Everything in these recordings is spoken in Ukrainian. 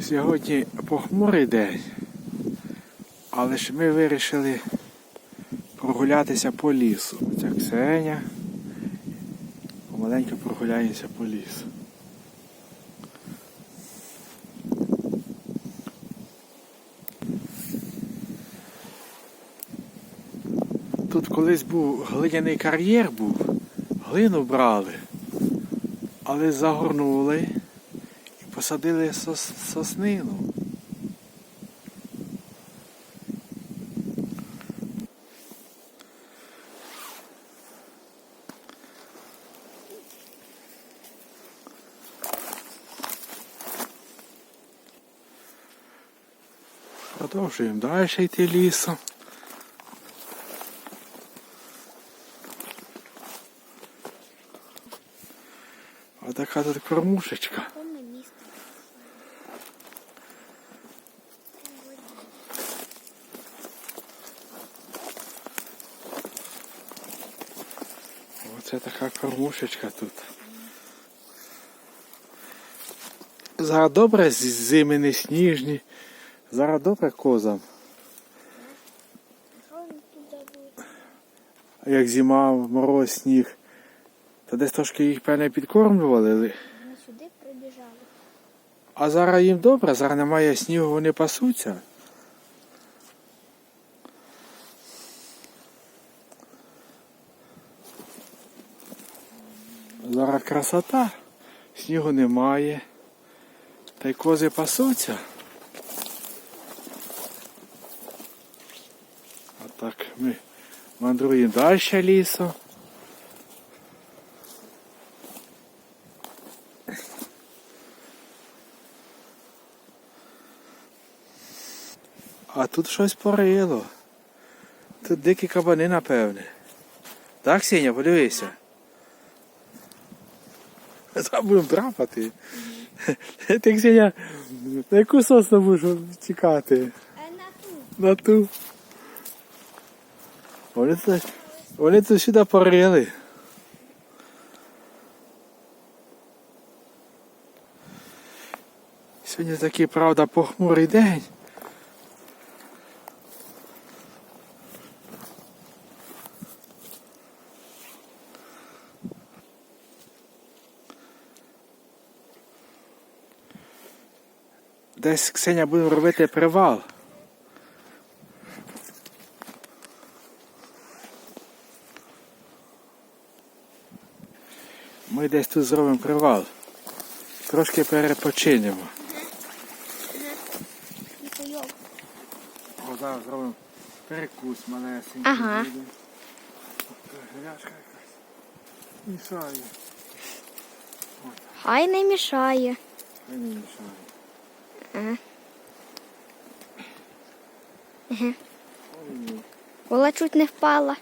Сьогодні похмурий день, але ж ми вирішили прогулятися по лісу. Ця Ксеня помаленьку прогуляємося по лісу. Тут колись був глиняний кар'єр був, глину брали, але загорнули посадили сос, соснину. Продовжуємо далі йти лісом. А така тут кормушечка. Оце така кормушечка тут. Зараз добре зими не сніжні. Зараз добре козам. Як зима, мороз, сніг. То десь трошки їх певне підкормлювали. Вони сюди прибіжали. А зараз їм добре, зараз немає снігу, вони пасуться. Зараз красота, снігу немає. Та й кози пасуться. А так ми мандруємо далі лісом. А тут щось порило. Тут дикі кабани, напевне. Так, Сеня, подивися. Будемо драпати. Ти, Ксеня, на яку сосну будеш тікати? А на ту. На ту. Вони вони тут сюди порили. Сьогодні такий, правда, похмурий день. Десь Ксеня буде робити привал. Ми десь тут зробимо привал. Трошки перепочинемо. О, зараз зробимо перекус малесенький. Ага. буде. Якась. Мішає. Хай не мішає. Хай не мішає. Ага. Кола чуть не впала.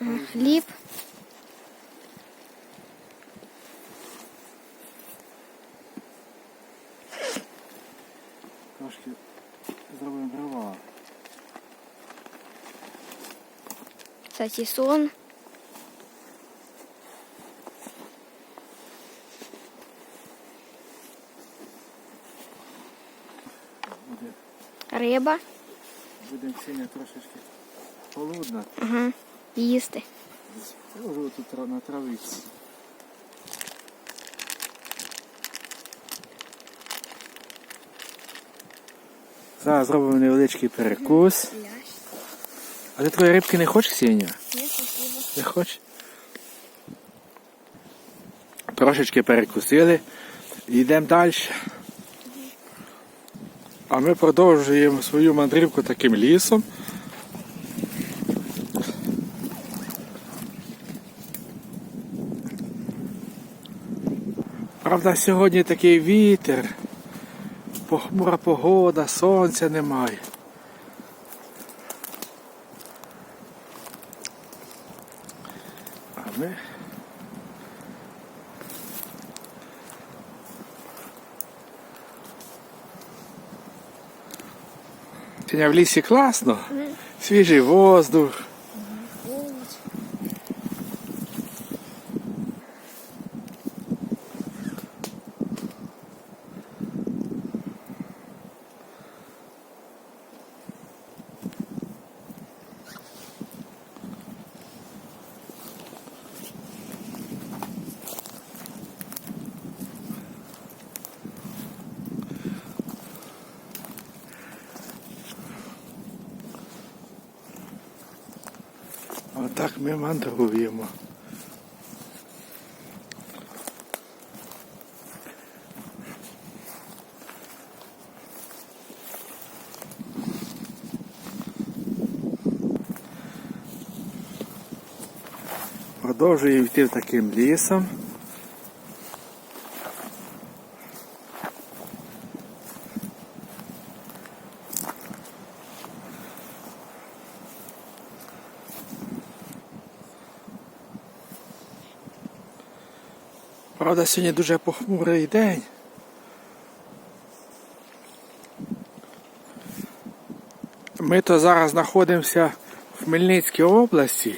Ага. Хліб. Трошки зробимо привал. Сосісон. Риба. будемо сіня трошечки холодна. Ага. Їсти. Ложу тут на травиці. Зараз зробимо невеличкий перекус. А ти твої рибки не хочеш, Сеня? Не хочеш? Трошечки перекусили. Йдемо далі. А ми продовжуємо свою мандрівку таким лісом. Правда, сьогодні такий вітер, похмура погода, сонця немає. А ми. Сьогодні в лісі класно, свіжий воздух. Отак ми мандруємо. Продовжуємо йти таким лісом. Правда, сьогодні дуже похмурий день. Ми то зараз знаходимося в Хмельницькій області,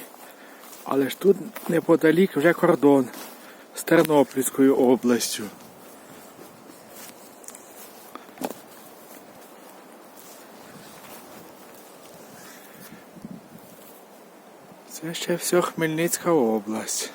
але ж тут неподалік вже кордон з Тернопільською областю. Це ще все Хмельницька область.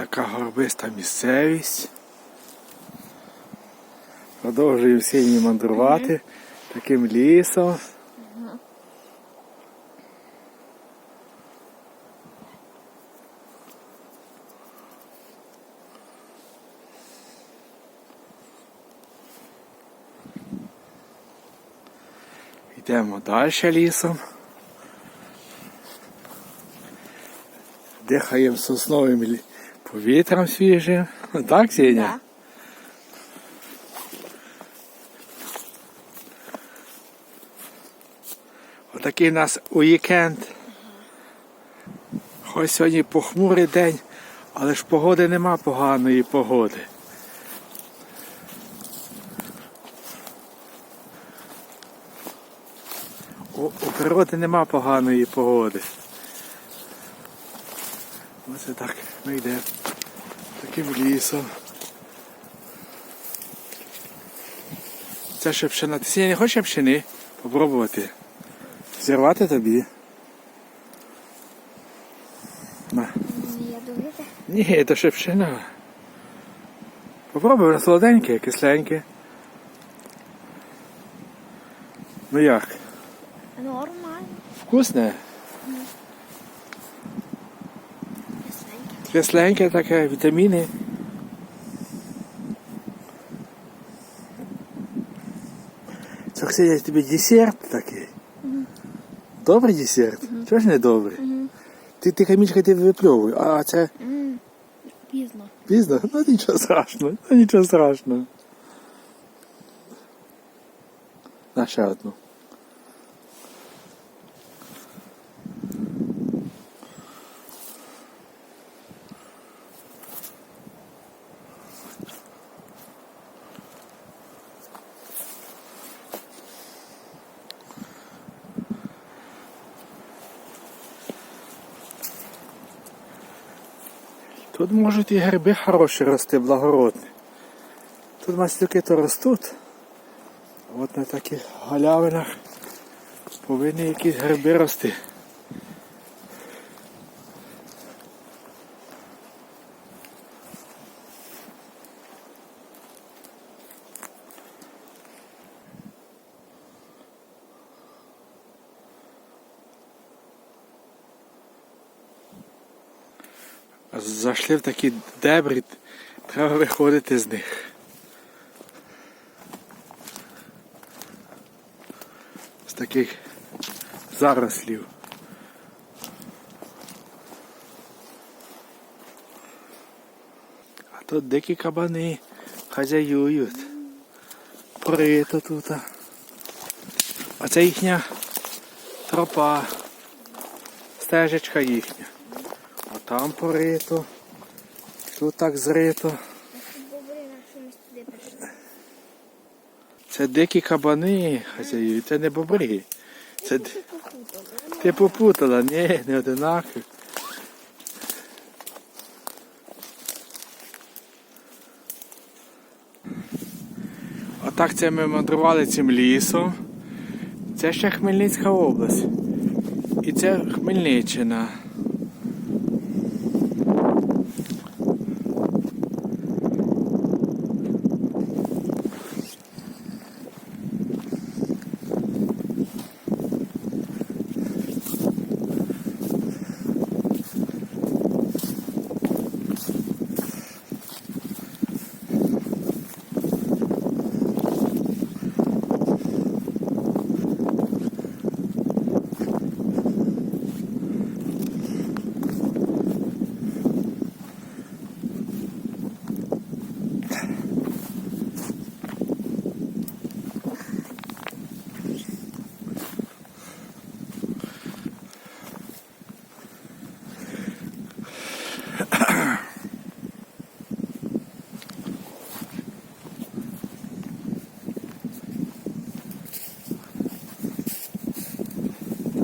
Така горбиста місцевість. Продовжуємо сьогодні мандрувати таким лісом. Йдемо далі лісом. Дихаємо сосновим лі- повітрям свіжим. Так, Сеня? Да. Отакий у нас уікенд. Хоч сьогодні похмурий день, але ж погоди нема поганої погоди. У, у природи нема поганої погоди. Оце так ми йдемо таким лісом. Це ще пшена. Ти сьогодні не хочеш пшени? Попробувати. Зірвати тобі. На. Ні, це ще пшена. Попробуй, воно солоденьке, кисленьке. Ну як? Нормально. Вкусне? Кисленьке таке, вітаміни. Це Ксенія, тобі десерт такий. Добрий десерт? Чого ж не добрий? Ти, ти камічка ти випльовуй, а це Пізно. пізно? Ну нічого страшного, ну нічого страшного. На ще одну. Тут можуть і гриби хороші рости, благородні. Тут маслюки то ростуть. От на таких галявинах повинні якісь гриби рости. Зайшли в такі дебрі, треба виходити з них. З таких зарослів. А тут дикі кабани хазяюють. Прито тут. А це їхня тропа, стежечка їхня. А там порито, тут так зрито. Це дикі кабани, хазяї, це не бобри. Це ти попутала, ні, не одинакові. Отак це ми мандрували цим лісом. Це ще Хмельницька область. І це Хмельниччина.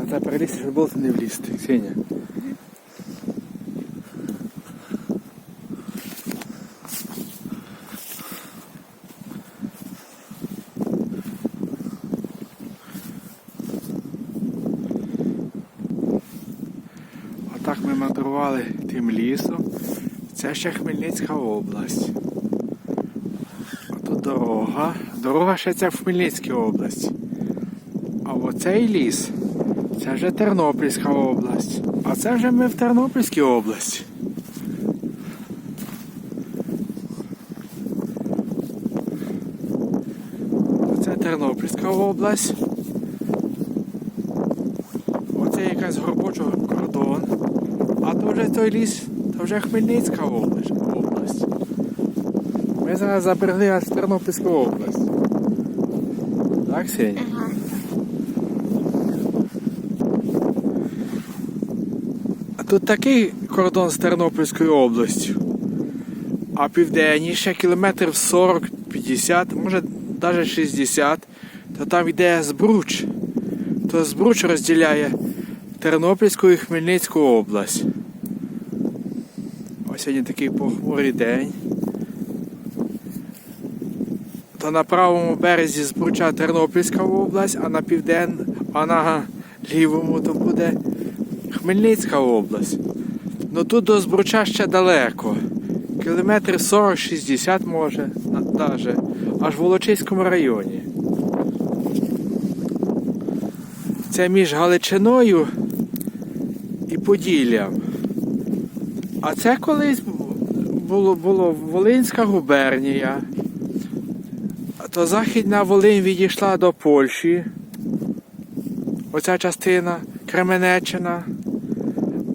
Треба перелізти, щоб було не влізти. Ксенія. Отак ми мандрували тим лісом. Це ще Хмельницька область. Ото дорога. Дорога ще це в Хмельницькій області. А оцей ліс це вже Тернопільська область. А це вже ми в Тернопільській області. Оце Тернопільська область. Оце якась горбочого кордон. А то вже той ліс, то вже Хмельницька область. Ми зараз забрели аж в Тернопільську область. Так, Сеня? Ага. А тут такий кордон з Тернопільською областю. А південніше кілометрів 40-50, може навіть 60, то там йде Збруч. То Збруч розділяє Тернопільську і Хмельницьку область. Ось сьогодні такий похмурий день. То на правому березі Збруча Тернопільська область, а на півден, а на лівому то буде Хмельницька область. Ну тут до Збруча ще далеко. Кілометрів 40-60 може, навіть, аж в Волочиському районі. Це між Галичиною і Поділлям. А це колись було, було Волинська губернія. То Західна Волинь відійшла до Польщі. Оця частина Кременеччина.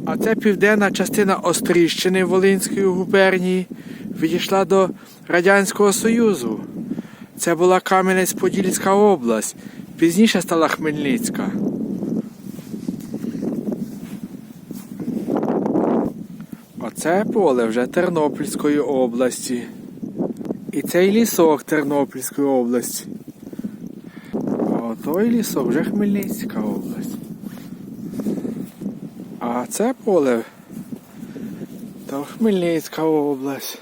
А це південна частина Остріщини Волинської губернії відійшла до Радянського Союзу. Це була Кам'янець-Подільська область. Пізніше стала Хмельницька. Оце поле вже Тернопільської області. І цей лісок Тернопільської області. А той лісок вже Хмельницька область. А це поле то Хмельницька область.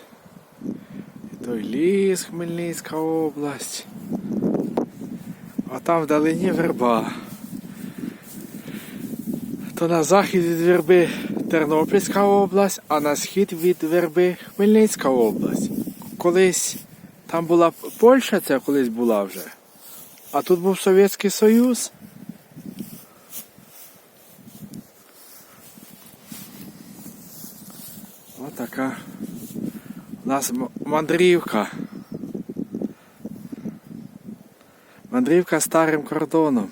І той ліс Хмельницька область. А там вдалині верба. То на захід від верби Тернопільська область, а на схід від верби Хмельницька область. Колись там була Польща, це колись була вже. А тут був Совєтський Союз. Отака у нас мандрівка. Мандрівка старим кордоном.